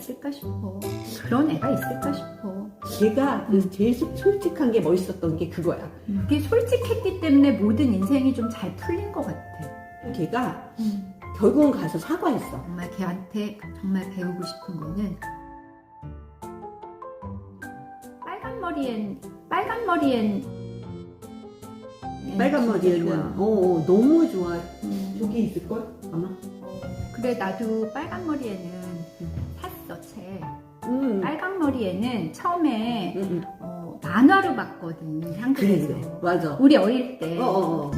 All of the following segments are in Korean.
있을까 싶어. 그런 애가 있을까 싶어. 걔가 그 제일 솔- 솔직한 게 멋있었던 게 그거야. 그게 솔직했기 때문에 모든 인생이 좀 잘 풀린 것 같아. 걔가 결국은 가서 사과했어. 정말 걔한테 정말 배우고 싶은 거는 빨간 머리엔 빨간 머리엔 빨간 진짜 머리에는 좋아. 어, 어, 너무 좋아. 음. 저기 있을 걸 아마. 그래 나도 빨간 머리에는. 음. 빨간 머리에는 처음에 음, 음. 어, 만화로 봤거든 그래 한국에서. 그래 맞아. 우리 어릴 때. 어, 어, 어.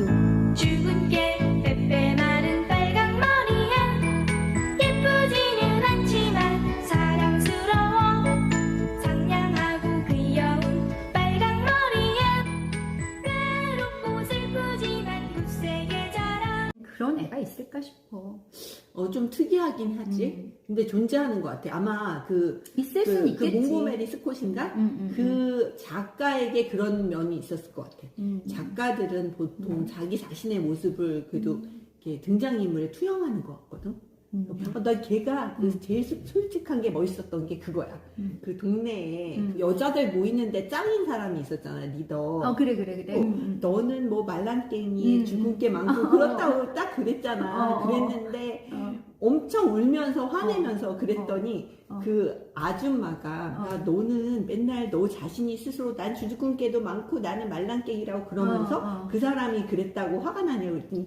좀 특이하긴 하지. 음. 근데 존재하는 것 같아. 아마 그, 있을 순 그, 그 있겠지. 몽고메리 스콧인가? 음, 음, 그 작가에게 그런 면이 있었을 것 같아. 음, 음. 작가들은 보통 음. 자기 자신의 모습을 그래도 음. 이렇게 등장인물에 투영하는 것 같거든. 음. 어, 나 걔가 그 음. 제일 솔- 솔직한 게 멋있었던 게 그거야. 음. 그 동네에 음. 그 여자들 모이는데 짱인 사람이 있었잖아, 리더. 어 그래 그래 그래. 어, 음, 음. 너는 뭐 말랑깽이 음, 죽은 게 많고 어, 그렇다고 딱 그랬잖아. 어, 어. 그랬는데 어, 엄청 울면서 화내면서 그랬더니 어. 그 아줌마가 어. 야, 너는 맨날 너 자신이 스스로 난 주주꾼께도 많고 나는 말랑깽이라고 그러면서 어, 어. 그 사람이 그랬다고 화가 나냐고 그랬더니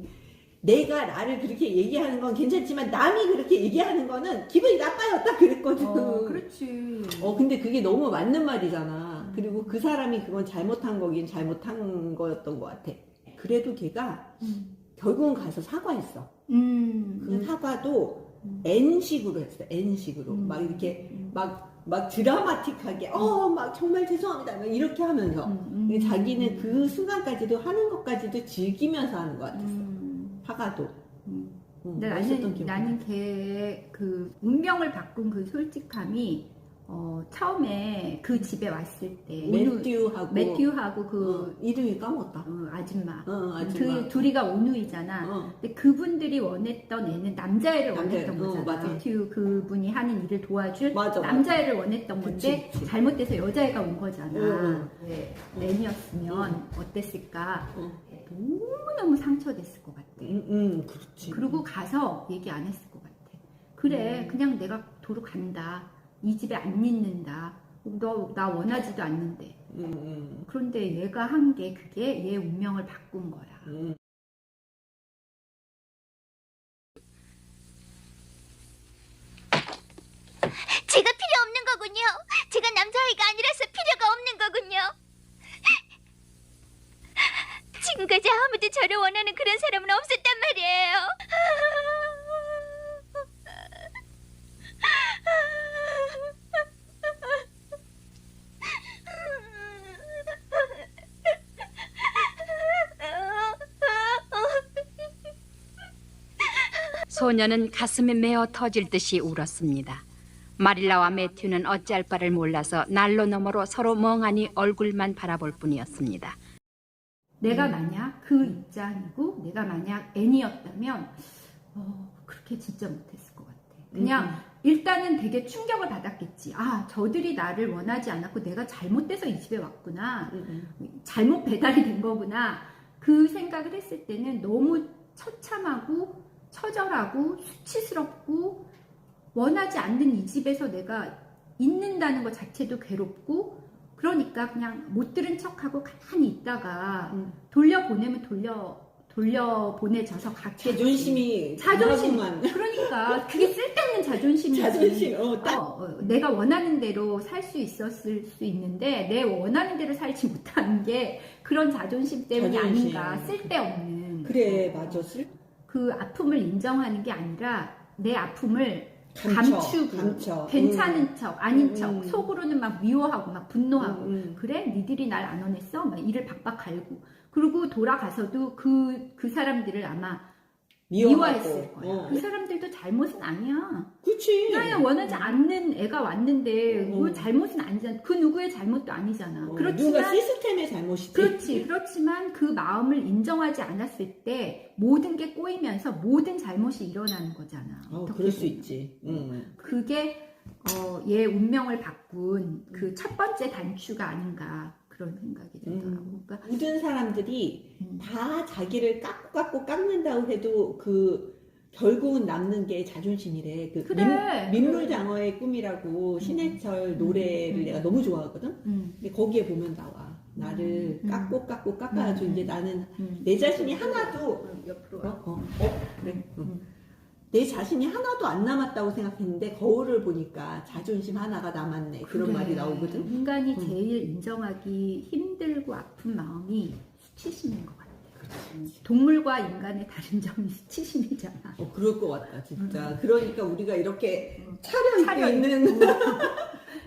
내가 나를 그렇게 얘기하는 건 괜찮지만 남이 그렇게 얘기하는 거는 기분이 나빠요 딱 그랬거든 어, 그렇지. 어, 근데 그게 너무 맞는 말이잖아 그리고 그 사람이 그건 잘못한 거긴 잘못한 거였던 것 같아 그래도 걔가 음. 결국은 가서 사과했어 음. 그 사과도 음. N식으로 했어 N식으로 음. 막 이렇게 음. 막, 막 드라마틱하게, 어, 막 정말 죄송합니다. 막 이렇게 하면서. 음, 음. 자기는 그 순간까지도 하는 것까지도 즐기면서 하는 것 같았어. 음. 화가도. 음. 응, 근데 나는 나는 걔그 운명을 바꾼 그 솔직함이 어, 처음에 그 집에 왔을 때 온누- 매튜하고. 매튜하고 그 어, 이름이 까먹었다. 어, 아줌마 어, 아줌마. 그 둘이가 온누이잖아. 어, 근데 그분들이 원했던 애는 남자애를 남자애, 원했던 어, 거잖아. 맞아. 매튜 그분이 하는 일을 도와줄 맞아, 맞아. 남자애를 원했던 건데 그치, 그치. 잘못돼서 여자애가 온 거잖아. 응, 네, 렌이었으면 어땠을까? 어. 너무너무 상처됐을 것 같아. 응, 응, 그렇지. 그리고 가서 얘기 안 했을 것 같아. 그래, 음. 그냥 내가 도로 간다. 이 집에 안 있는다. 너 나 원하지도 않는데. 응, 응, 그런데 얘가 한 게 그게 얘 운명을 바꾼 거야. 응. 제가 필요 없는 거군요 제가 남자아이가 아니라서 필요가 없는 거군요 지금까지 아무도 저를 원하는 그런 사람은 없었단 말이에요 소녀는 가슴이 메어 터질 듯이 울었습니다. 마릴라와 매튜는 어찌할 바를 몰라서 난로 너머로 서로 멍하니 얼굴만 바라볼 뿐이었습니다. 내가 음. 만약 그 입장이고 내가 만약 애니였다면 어, 그렇게 진짜 못했을 것 같아. 그냥 음. 일단은 되게 충격을 받았겠지. 아, 저들이 나를 원하지 않았고 내가 잘못돼서 이 집에 왔구나. 응, 응. 잘못 배달이 된 거구나. 그 생각을 했을 때는 너무 처참하고 처절하고 수치스럽고 원하지 않는 이 집에서 내가 있는다는 것 자체도 괴롭고 그러니까 그냥 못 들은 척하고 가만히 있다가 응. 돌려보내면 돌려 돌려 보내져서 갔겠지. 자존심이 자존심. 그러니까 그게 쓸데없는 자존심이지. 자존심, 어, 딱. 어, 어, 내가 원하는 대로 살 수 있었을 수 있는데 내 원하는 대로 살지 못하는 게 그런 자존심 때문이 자존심. 아닌가 쓸데없는 그래, 맞아. 슬... 그 아픔을 인정하는 게 아니라 내 아픔을 감춰, 감추고 감춰. 괜찮은 음. 척 아닌 음, 척 음. 속으로는 막 미워하고 막 분노하고 응, 응. 그래 니들이 날 안 원했어 막 이를 박박 갈고 그리고 돌아가서도 그 그 사람들을 아마 미워했을 거야 어. 그 사람들도 잘못은 아니야 그치. 그냥 원하지 않는 애가 왔는데 어. 그 잘못은 아니잖아. 그 누구의 잘못도 아니잖아. 어, 누가 그렇지만 시스템의 잘못이지. 그렇지. 그렇지만 그 마음을 인정하지 않았을 때 모든 게 꼬이면서 모든 잘못이 일어나는 거잖아. 어, 그럴 수 보면. 있지. 응. 그게 어, 얘 운명을 바꾼 그 첫 번째 단추가 아닌가 그런 생각이 들더라고. 음. 그러니까 모든 사람들이 음. 다 자기를 깎고 깎고 깎는다고 해도 그 결국은 남는 게 자존심이래. 그 그래. 민, 물장어의 꿈이라고 신해철 노래를 음. 내가 너무 좋아하거든. 음, 근데 거기에 보면 나와. 나를 음. 깎고 깎고 깎아가지고 음. 이제 나는 음. 내 자신이 하나도 어, 옆으로 어, 와. 어, 어, 그래. 어. 음. 내 자신이 하나도 안 남았다고 생각했는데 거울을 보니까 자존심 하나가 남았네. 그런 그래. 말이 나오거든. 인간이 음. 제일 인정하기 힘들고 아픈 마음이 수치심인 것 같아. 동물과 인간의 다른 점이 수치심이잖아. 어, 그럴 것 같다, 진짜. 그러니까 우리가 이렇게 차려입고 음. 차려 있는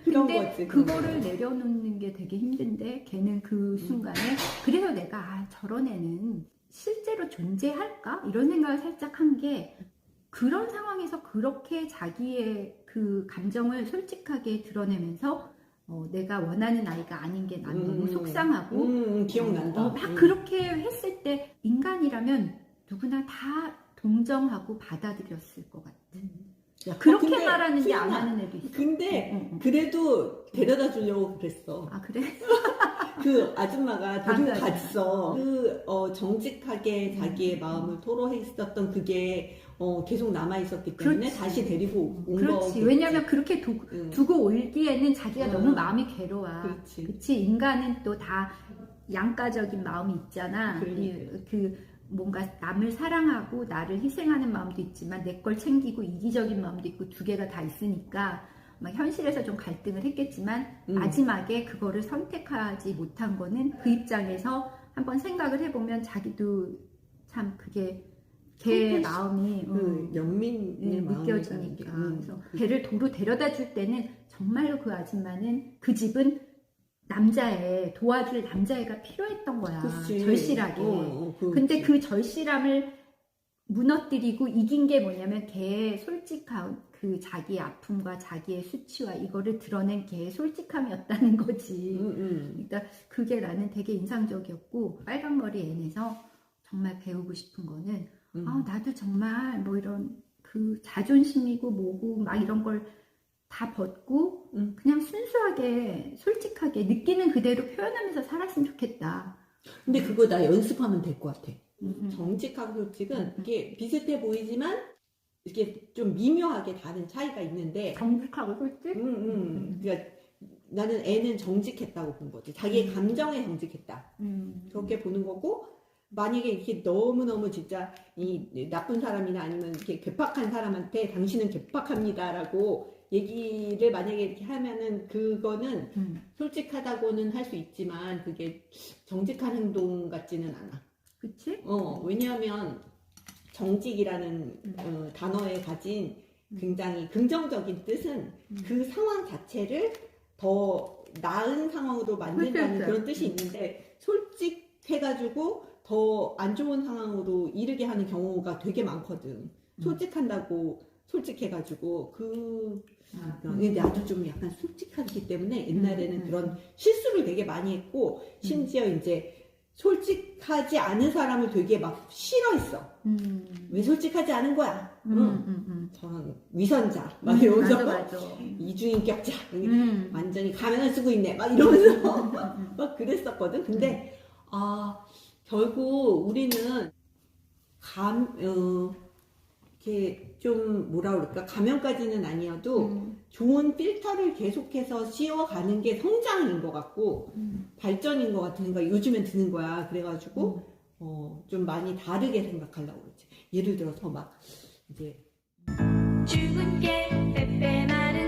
그런 근데 거지. 그거를 내려놓는 게 되게 힘든데 걔는 그 음. 순간에 그래서 내가 아, 저런 애는 실제로 존재할까 이런 생각을 살짝 한 게 그런 상황에서 그렇게 자기의 그 감정을 솔직하게 드러내면서 어, 내가 원하는 아이가 아닌 게 난 너무 음. 속상하고 음, 기억난다. 어, 막 음. 그렇게 했을 때 인간이라면 누구나 다 동정하고 받아들였을 것 같아. 야, 그렇게 어, 근데 말하는 게 안 하는 애도 있어. 근데 응, 응. 그래도 데려다 주려고 그랬어. 아 그래? 그 아줌마가 데리고 맞아. 갔어. 그 어, 정직하게 자기의 음. 마음을 토로했었던 그게 어, 계속 남아 있었기 때문에 그렇지. 다시 데리고 온 그렇지. 거겠지. 왜냐면 그렇게 두, 응. 두고 올기에는 자기가 응. 너무 마음이 괴로워. 그렇지. 그치. 인간은 또 다 양가적인 마음이 있잖아. 그러니까. 이- 그 뭔가 남을 사랑하고 나를 희생하는 마음도 있지만 내 걸 챙기고 이기적인 마음도 있고 두 개가 다 있으니까 막 현실에서 좀 갈등을 했겠지만 음. 마지막에 그거를 선택하지 못한 거는 그 입장에서 한번 생각을 해보면 자기도 참 그게 걔 선택- 마음이 그 음, 연민의 네, 마음이 가는 느껴지니까 게, 음, 그래서 그- 배를 도로 데려다 줄 때는 정말로 그 아줌마는 그 집은 남자애 도와줄 남자애가 필요했던 거야 그치. 절실하게 어, 어. 근데 그 절실함을 무너뜨리고 이긴 게 뭐냐면 걔의 솔직한 그 자기의 아픔과 자기의 수치와 이거를 드러낸 걔의 솔직함이었다는 거지 음, 음. 그러니까 그게 나는 되게 인상적이었고 빨강머리 앤에서 정말 배우고 싶은 거는 음. 아, 나도 정말 뭐 이런 그 자존심이고 뭐고 막 이런 걸 다 벗고 음. 그냥 순수하게 솔직하게 느끼는 그대로 표현하면서 살았으면 좋겠다. 근데 그거 나 연습하면 될 것 같아. 음, 음. 정직하고 솔직은 음. 이게 비슷해 보이지만 이렇게 좀 미묘하게 다른 차이가 있는데 정직하고 솔직? 음, 음. 그러니까 나는 애는 정직했다고 본 거지. 자기의 음. 감정에 정직했다. 음. 그렇게 보는 거고 만약에 이렇게 너무너무 진짜 이 나쁜 사람이나 아니면 이렇게 괴팍한 사람한테 당신은 괴팍합니다라고 얘기를 만약에 이렇게 하면은 그거는 음. 솔직하다고는 할 수 있지만 그게 정직한 행동 같지는 않아. 그치? 어, 왜냐하면 정직이라는 음. 어, 단어에 가진 음. 굉장히 긍정적인 뜻은 음. 그 상황 자체를 더 나은 상황으로 만든다는 그치, 그런. 뜻이 있는데 솔직해가지고 더 안 좋은 상황으로 이르게 하는 경우가 되게 많거든. 음. 솔직한다고 솔직해가지고 그 아, 근데 나도 좀 약간 솔직하기 때문에 옛날에는. 그런 실수를 되게 많이 했고 심지어 이제 솔직하지 않은 사람을 되게 막 싫어했어. 음. 왜 솔직하지 않은 거야? 음, 응. 음, 음. 저런 위선자 막 음, 이러면서 맞아, 맞아. 이중인격자 음. 완전히 가면을 쓰고 있네 막 이러면서 음. 막 그랬었거든. 근데 아 결국 우리는 감 어, 이렇게 좀 뭐라 그럴까 가면까지는 아니어도 음. 좋은 필터를 계속해서 씌워가는 게 성장인 것 같고 음. 발전인 것 같은 생각이 요즘엔 드는 거야. 그래가지고 음. 어, 좀 많이 다르게 생각하려고 그러지. 예를 들어서 막 이제 죽은 게 빼빼 마